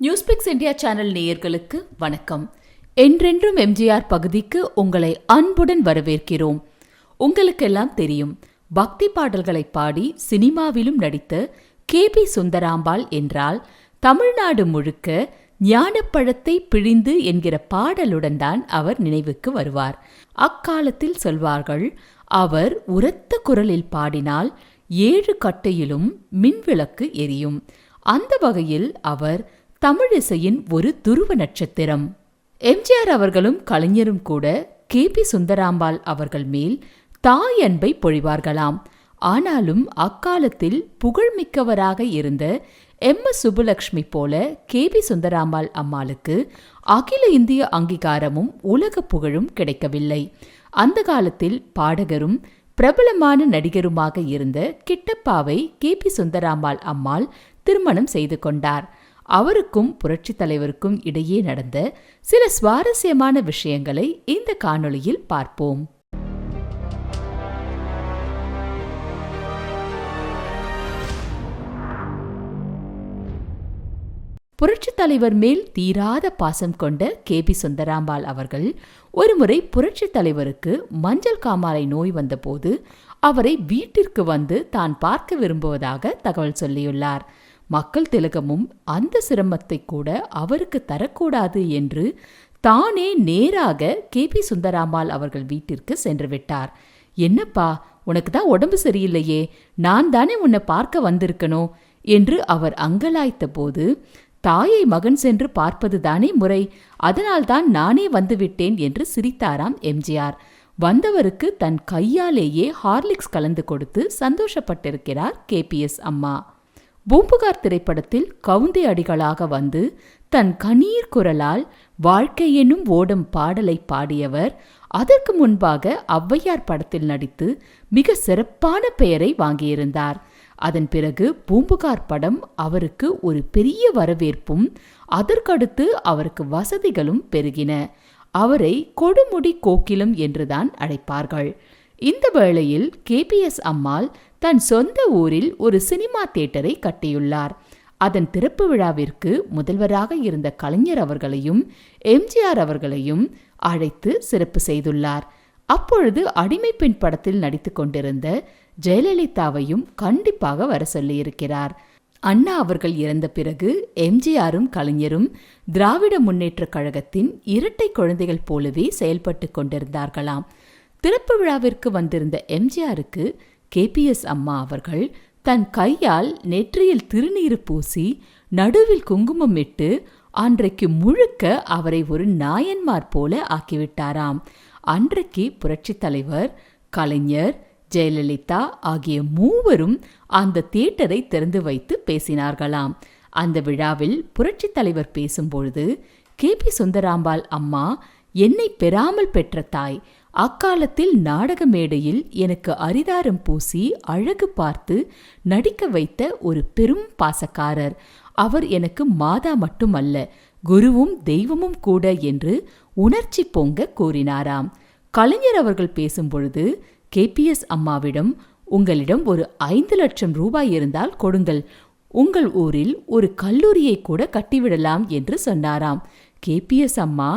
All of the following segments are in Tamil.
நியூஸ்பிக்ஸ் இந்தியா சேனல் நேயர்களுக்கு வணக்கம். என்றென்றும் எம்ஜிஆர் பகுதிக்கு உங்களை அன்புடன் வரவேற்கிறோம். உங்களுக்கெல்லாம் தெரியும் பக்தி பாடல்களை பாடி சினிமாவிலும் நடித்த கே பி சுந்தராம்பாள் என்றால் தமிழ்நாடு முழுக்க ஞானப்பழத்தை பிழிந்து என்கிற பாடலுடன் தான் அவர் நினைவுக்கு வருவார். அக்காலத்தில் சொல்வார்கள் அவர் உரத்த குரலில் பாடினால் ஏழு கட்டையிலும் மின்விளக்கு எரியும். அந்த வகையில் அவர் தமிழிசையின் ஒரு துருவ நட்சத்திரம். எம்ஜிஆர் அவர்களும் கலைஞரும் கூட கே பி சுந்தராம்பாள் அவர்கள் மேல் தாய் அன்பை பொழிவார்களாம். ஆனாலும் அக்காலத்தில் புகழ்மிக்கவராக இருந்த எம் எஸ் சுப்புலக்ஷ்மி போல கே பி சுந்தராம்பாள் அம்மாளுக்கு அகில இந்திய அங்கீகாரமும் உலக புகழும் கிடைக்கவில்லை. அந்த காலத்தில் பாடகரும் பிரபலமான நடிகருமாக இருந்த கிட்டப்பாவை கே பி சுந்தராம்பாள் அம்மாள் திருமணம் செய்து கொண்டார். அவருக்கும் புரட்சி தலைவருக்கும் இடையே நடந்த சில சுவாரஸ்யமான விஷயங்களை இந்த காணொளியில் பார்ப்போம். புரட்சி தலைவர் மேல் தீராத பாசம் கொண்ட கே. பி. சுந்தராம்பாள் அவர்கள் ஒருமுறை புரட்சி தலைவருக்கு மஞ்சள் காமாலை நோய் வந்தபோது அவரை வீட்டிற்கு வந்து தான் பார்க்க விரும்புவதாக தகவல் சொல்லியுள்ளார். மக்கள் திலகமும் அந்த சிரமத்தை கூட அவருக்கு தரக்கூடாது என்று தானே நேராக கே பி சுந்தராமால் அவர்கள் வீட்டிற்கு சென்று விட்டார் என்னப்பா உனக்கு தான் உடம்பு சரியில்லையே. நான் தானே உன்னை பார்க்க வந்திருக்கணும் என்று அவர் அங்கலாய்த்த போது தாயை மகன் சென்று பார்ப்பதுதானே முறை. அதனால்தான் நானே வந்துவிட்டேன் என்று சிரித்தாராம் எம்ஜிஆர் வந்தவருக்கு தன் கையாலேயே ஹார்லிக்ஸ் கலந்து கொடுத்து சந்தோஷப்பட்டிருக்கிறார் கேபிஎஸ் அம்மா. பூம்புகார் திரைப்படத்தில் கவுந்தி அடிகளாக வந்து தன் கண்ணீர் குரலால் வாழ்க்கை எனும் ஓடும் பாடலை பாடியவர் அதற்கு முன்பாக ஔவையார் படத்தில் நடித்து மிக சிறப்பான பெயரை வாங்கியிருந்தார். அதன் பிறகு பூம்புகார் படம் அவருக்கு ஒரு பெரிய வரவேற்பும் அதற்கடுத்து அவருக்கு வசதிகளும் பெருகின. அவரை கொடுமுடி கோக்கிலம் என்றுதான் அழைப்பார்கள். இந்த வேளையில் கேபிஎஸ் அம்மாள் தன் சொந்த ஊரில் ஒரு சினிமா தியேட்டரை கட்டியுள்ளார். அதன் திறப்பு விழாவிற்கு முதல்வராக இருந்த கலைஞர் அவர்களையும் எம்ஜிஆர் அவர்களையும் அழைத்து சிறப்பு செய்துள்ளார். அப்பொழுது அடிமை பெண் படத்தில் நடித்து கொண்டிருந்த ஜெயலலிதாவையும் கண்டிப்பாக வர சொல்லியிருக்கிறார். அண்ணா அவர்கள் இறந்த பிறகு எம்ஜிஆரும் கலைஞரும் திராவிட முன்னேற்ற கழகத்தின் இரட்டை குழந்தைகள் போலவே செயல்பட்டு கொண்டிருந்தார்களாம். திறப்பு விழாவிற்கு வந்திருந்த எம்ஜிஆருக்கு கேபிஎஸ் அம்மா அவர்கள் தன் கையால் நெற்றியில் திருநீறு பூசி நடுவில் குங்குமம் இட்டு அன்றைக்கு முழுக்க அவரை ஒரு நாயன்மார் போல ஆக்கிவிட்டாராம். அன்றைக்கு புரட்சித் தலைவர் கலைஞர் ஜெயலலிதா ஆகிய மூவரும் அந்த தியேட்டரை திறந்து வைத்து பேசினார்களாம். அந்த விழாவில் புரட்சித் தலைவர் பேசும்பொழுது கே பி சுந்தராம்பாள் அம்மா என்னை பெறாமல் பெற்ற தாய். அக்காலத்தில் நாடக மேடையில் எனக்கு அரிதாரம் பூசி அழகு பார்த்து நடிக்க வைத்த ஒரு பெரும் பாசக்காரர். அவர் எனக்கு மாதா மட்டுமல்ல குருவும் தெய்வமும் கூட என்று உணர்ச்சி பொங்க கூறினாராம். கலைஞர் அவர்கள் பேசும்பொழுது கேபிஎஸ் அம்மாவிடம் உங்களிடம் ஒரு ஐந்து லட்சம் ரூபாய் இருந்தால் கொடுங்கள். உங்கள் ஊரில் ஒரு கல்லூரியை கூட கட்டிவிடலாம் என்று சொன்னாராம். கேபிஎஸ் அம்மா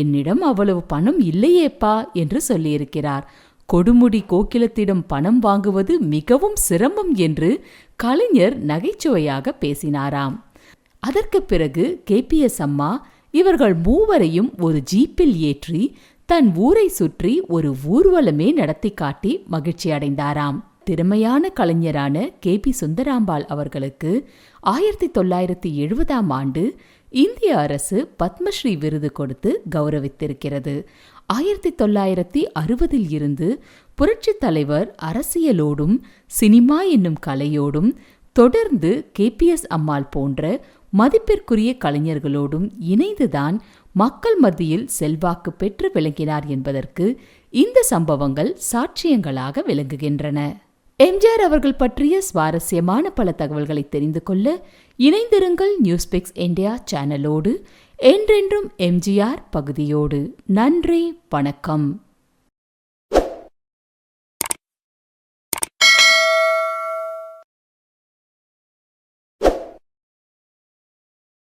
என்னிடம் அவ்வளவு பணம் இல்லையேப்பா என்று சொல்லியிருக்கிறார். கொடுமுடி கோக்கிலத்திடம் பணம் வாங்குவது மிகவும் சிரமம் என்று கலைஞர் நகைச்சுவையாக பேசினாராம். அதற்கு பிறகு கேபிஎஸ் அம்மா இவர்கள் மூவரையும் ஒரு ஜீப்பில் ஏற்றி தன் ஊரை சுற்றி ஒரு ஊர்வலமே நடத்தி காட்டி மகிழ்ச்சி அடைந்தாராம். திறமையான கலைஞரான கே. பி. சுந்தராம்பாள் அவர்களுக்கு ஆயிரத்தி தொள்ளாயிரத்தி எழுபதாம் ஆண்டு இந்திய அரசு பத்மஸ்ரீ விருது கொடுத்து கௌரவித்திருக்கிறது. ஆயிரத்தி தொள்ளாயிரத்தி அறுபதில் இருந்து புரட்சித் தலைவர் அரசியலோடும் சினிமா என்னும் கலையோடும் தொடர்ந்து கேபிஎஸ் அம்மாள் போன்ற மதிப்பிற்குரிய கலைஞர்களோடும் இணைந்துதான் மக்கள் மத்தியில் செல்வாக்கு பெற்று விளங்கினார் என்பதற்கு இந்த சம்பவங்கள் சாட்சியங்களாக விளங்குகின்றன. எம்ஜிஆர் அவர்கள் பற்றிய சுவாரஸ்யமான பல தகவல்களை தெரிந்து கொள்ள இணைந்திருங்கள் நியூஸ்பிக்ஸ் இந்தியா சேனலோடு என்றென்றும் எம்ஜிஆர் பகுதியோடு. நன்றி வணக்கம்.